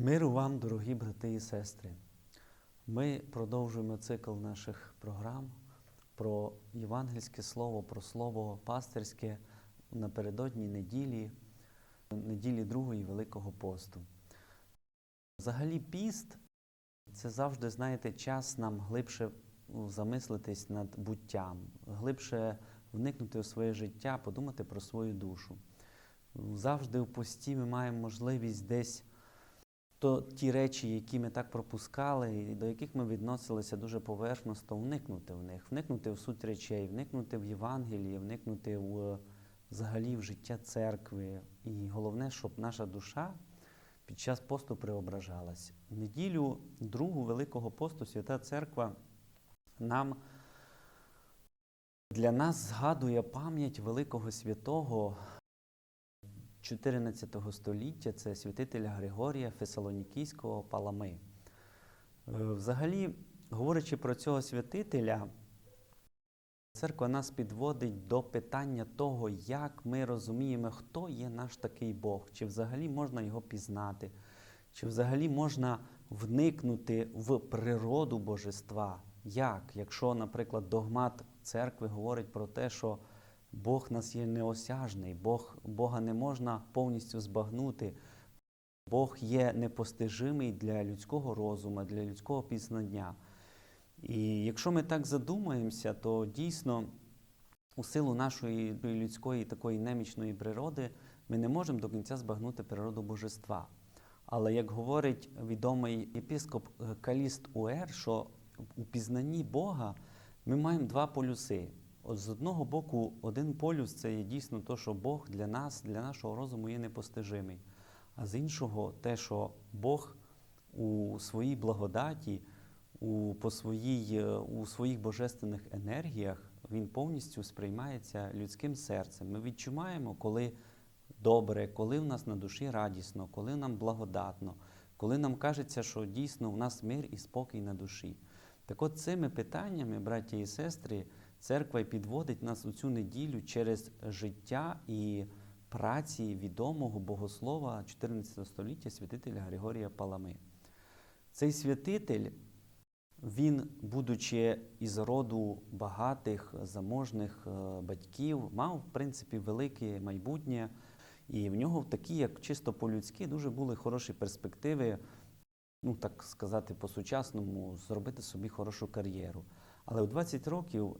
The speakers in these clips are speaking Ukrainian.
Миру вам, дорогі брати і сестри. Ми продовжуємо цикл наших програм про євангельське слово, про слово пастирське напередодні неділі, неділі Другої Великого посту. Взагалі, піст це завжди, знаєте, час нам глибше замислитись над буттям, глибше вникнути у своє життя, подумати про свою душу. Завжди в пості ми маємо можливість десь то ті речі, які ми так пропускали, і до яких ми відносилися дуже поверхностно, вникнути в них, вникнути в суть речей, вникнути в Євангеліє, вникнути в взагалі в життя церкви. І головне, щоб наша душа під час посту преображалась. В неділю другу Великого посту Свята Церква нам для нас згадує пам'ять великого святого 14 століття це святителя Григорія Фесалонікійського Палами. Е, Взагалі, говорячи про цього святителя, церква нас підводить до питання того, як ми розуміємо, хто є наш такий Бог, чи взагалі можна його пізнати, чи взагалі можна вникнути в природу божества. Як, якщо, наприклад, догмат церкви говорить про те, що Бог нас є неосяжний, Бог, Бога не можна повністю збагнути. Бог є непостижимий для людського розуму, для людського пізнання. І якщо ми так задумаємося, то дійсно у силу нашої людської такої немічної природи ми не можемо до кінця збагнути природу божества. Але як говорить відомий єпископ Каліст Уер, що у пізнанні Бога ми маємо два полюси. От з одного боку, один полюс це є дійсно те, що Бог для нас, для нашого розуму є непостижимий. А з іншого, те, що Бог у своїй благодаті, у, по своїй, е, у своїх божественних енергіях, він повністю сприймається людським серцем. Ми відчуваємо, коли добре, коли в нас на душі радісно, коли нам благодатно, коли нам кажеться, що дійсно в нас мир і спокій на душі. Так от цими питаннями, браті і сестри, церква підводить нас у цю неділю через життя і праці відомого богослова 14 століття святителя Григорія Палами. Цей святитель, він, будучи із роду багатих, заможних е, батьків, мав, в принципі, велике майбутнє, і в нього такі, як чисто по-людськи, дуже були хороші перспективи ну так сказати, по-сучасному, зробити собі хорошу кар'єру. Але у 20 років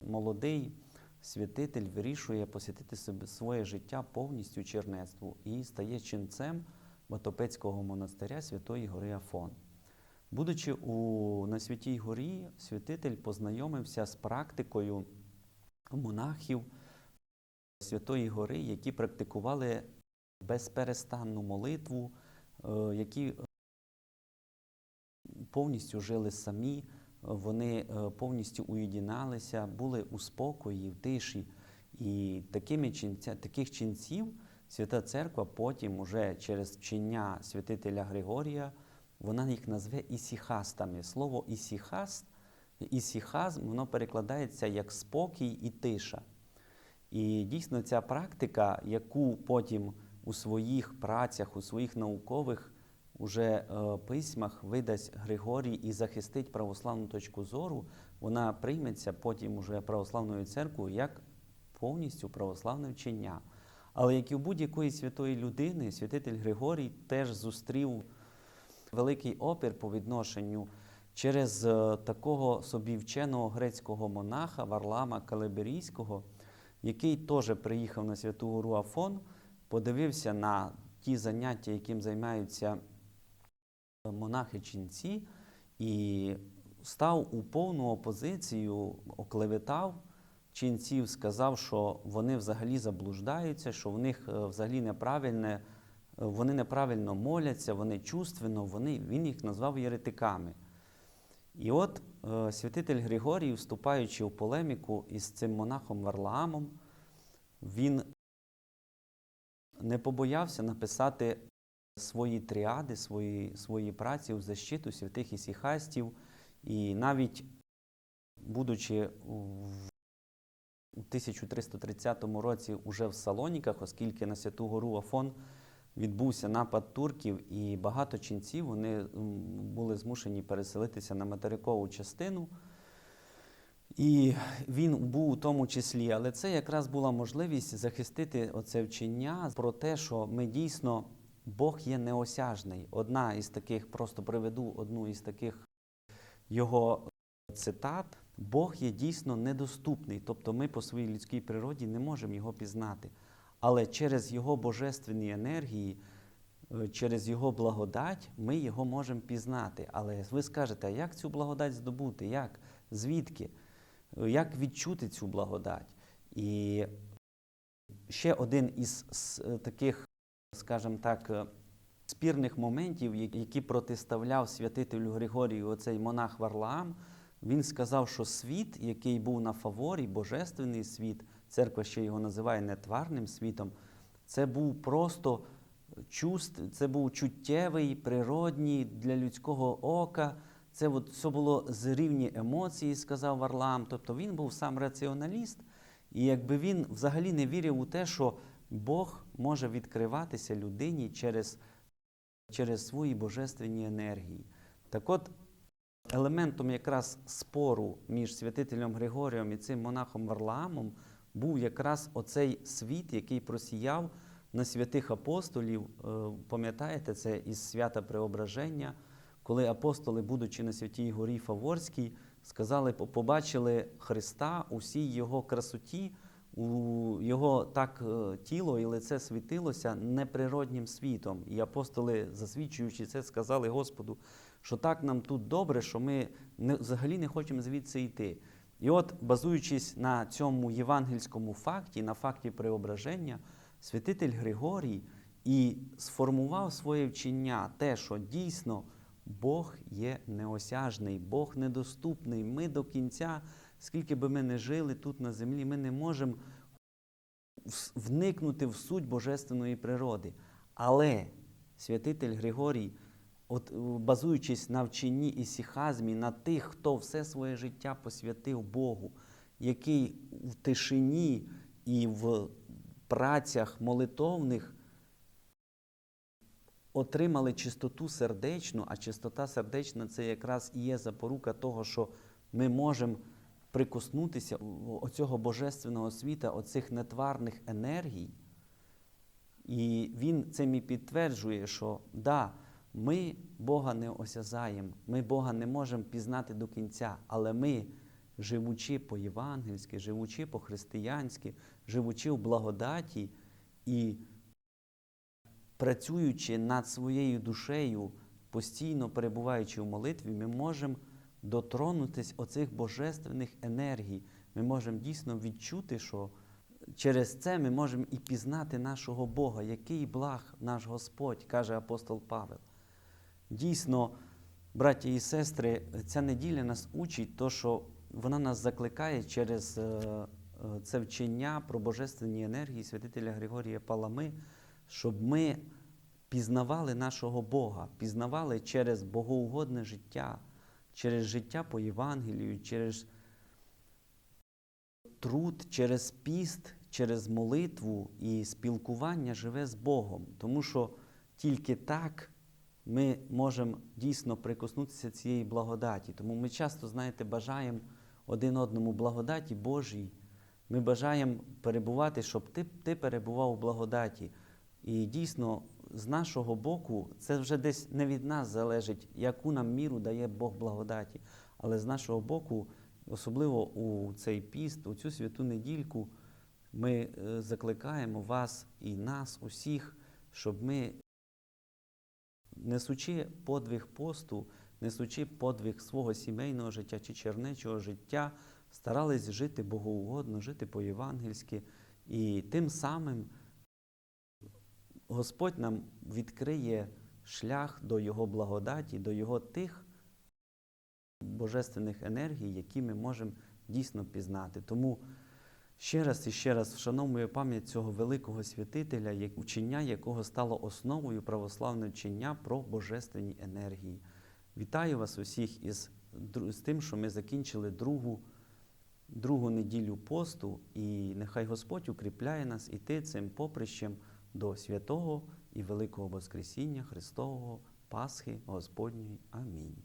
молодий святитель вирішує посвятити собі своє життя повністю чернецтву і стає ченцем Батопецького монастиря Святої Гори Афон. Будучи у, на Святій Горі, святитель познайомився з практикою монахів Святої Гори, які практикували безперестанну молитву, е, які повністю жили самі, вони е, повністю уєдиналися, були у спокої, в тиші. І такими ченця, таких ченців Свята Церква потім, уже через вчення святителя Григорія, вона їх назве ісіхастами. Слово ісіхаст, ісіхазм, воно перекладається як спокій і тиша. І дійсно ця практика, яку потім у своїх працях, у своїх наукових уже е, письмах видасть Григорій і захистить православну точку зору, вона прийметься потім уже православною церквою як повністю православне вчення. Але як і у будь-якої святої людини, святитель Григорій теж зустрів великий опір по відношенню через е, такого собі вченого грецького монаха Варлама Калеберійського, який теж приїхав на Святу Гору Афон, подивився на ті заняття, яким займаються монахи-ченці, і став у повну опозицію, оклеветав ченців, сказав, що вони взагалі заблуждаються, що в них е, взагалі неправильне, е, вони неправильно моляться, вони чувственно, вони, він їх назвав єретиками. І от е, святитель Григорій, вступаючи в полеміку із цим монахом Варлаамом, він не побоявся написати свої тріади, свої, свої праці у защиту святих ісіхастів. І навіть, будучи в у 1330 році уже в Салоніках, оскільки на Святу Гору Афон відбувся напад турків, і багато ченців вони були змушені переселитися на материкову частину. І він був у тому числі, але це якраз була можливість захистити оце вчення про те, що ми дійсно Бог є неосяжний. Одна із таких, просто приведу одну із таких його цитат. Бог є дійсно недоступний, тобто ми по своїй людській природі не можемо його пізнати. Але через його божественні енергії, е, через його благодать ми його можемо пізнати. Але ви скажете, а як цю благодать здобути? Як? Звідки? Е, Як відчути цю благодать? І ще один із е, таких, скажімо так, е, спірних моментів, які протиставляв святителю Григорію оцей монах Варлаам, він сказав, що світ, який був на фаворі, божественний світ, церква ще його називає нетварним світом, це був просто чувств, це був чуттєвий, природній для людського ока. Це от все було з рівні емоцій, сказав Варлаам. Тобто він був сам раціоналіст, і якби він взагалі не вірив у те, що Бог може відкриватися людині через, через свої божественні енергії. Так от, елементом якраз спору між святителем Григорієм і цим монахом Варлаамом був якраз оцей світ, який просіяв на святих апостолів. Е, Пам'ятаєте, це із свята Преображення, коли апостоли, будучи на святій горі Фаворській, сказали, побачили Христа у всій його красоті, у його так е, тіло і лице світилося неприроднім світом. І апостоли, засвідчуючи це, сказали Господу, що так нам тут добре, що ми не, взагалі не хочемо звідси йти. І от, базуючись на цьому євангельському факті, на факті преображення, святитель Григорій і сформував своє вчення, те, що дійсно Бог є неосяжний, Бог недоступний. Ми до кінця, скільки би ми не жили тут на землі, ми не можемо вникнути в суть божественної природи. Але святитель Григорій, от, е, базуючись на вченні і сіхазмі, на тих, хто все своє життя посвятив Богу, який в тишині і в працях молитовних отримали чистоту сердечну, а чистота сердечна це якраз і є запорука того, що ми можемо прикоснутися оцього божественного світа, оцих нетварних енергій. І він цим і підтверджує, що да, ми Бога не осязаємо, ми Бога не можемо пізнати до кінця, але ми, живучи по-євангельськи, живучи по-християнськи, живучи в благодаті і працюючи над своєю душею, постійно перебуваючи в молитві, ми можемо дотронутись оцих божественних енергій. Ми можемо дійсно відчути, що через це ми можемо і пізнати нашого Бога, який благ наш Господь, каже апостол Павел. Дійсно, браті і сестри, ця неділя нас учить, то, що вона нас закликає через е, е, це вчення про божественні енергії святителя Григорія Палами, щоб ми пізнавали нашого Бога, пізнавали через богоугодне життя, через життя по Євангелію, через труд, через піст, через молитву і спілкування живе з Богом. Тому що тільки так ми можемо дійсно прикоснутися цієї благодаті. Тому ми часто, знаєте, бажаємо один одному благодаті Божій. Ми бажаємо перебувати, щоб ти, ти перебував у благодаті. І дійсно, з нашого боку, це вже десь не від нас залежить, яку нам міру дає Бог благодаті. Але з нашого боку, особливо у цей піст, у цю святу недільку, ми е, закликаємо вас і нас, усіх, щоб ми, несучи подвиг посту, несучи подвиг свого сімейного життя чи чернечого життя, старались жити богоугодно, жити по-євангельськи, і тим самим Господь нам відкриє шлях до Його благодаті, до Його тих божественних енергій, які ми можемо дійсно пізнати. Тому ще раз і ще раз вшановую пам'ять цього великого святителя, учення якого стало основою православного вчення про божественні енергії. Вітаю вас усіх із, з тим, що ми закінчили другу, другу неділю посту, і нехай Господь укріпляє нас іти цим поприщем до святого і великого Воскресіння Христового, Пасхи Господньої. Амінь.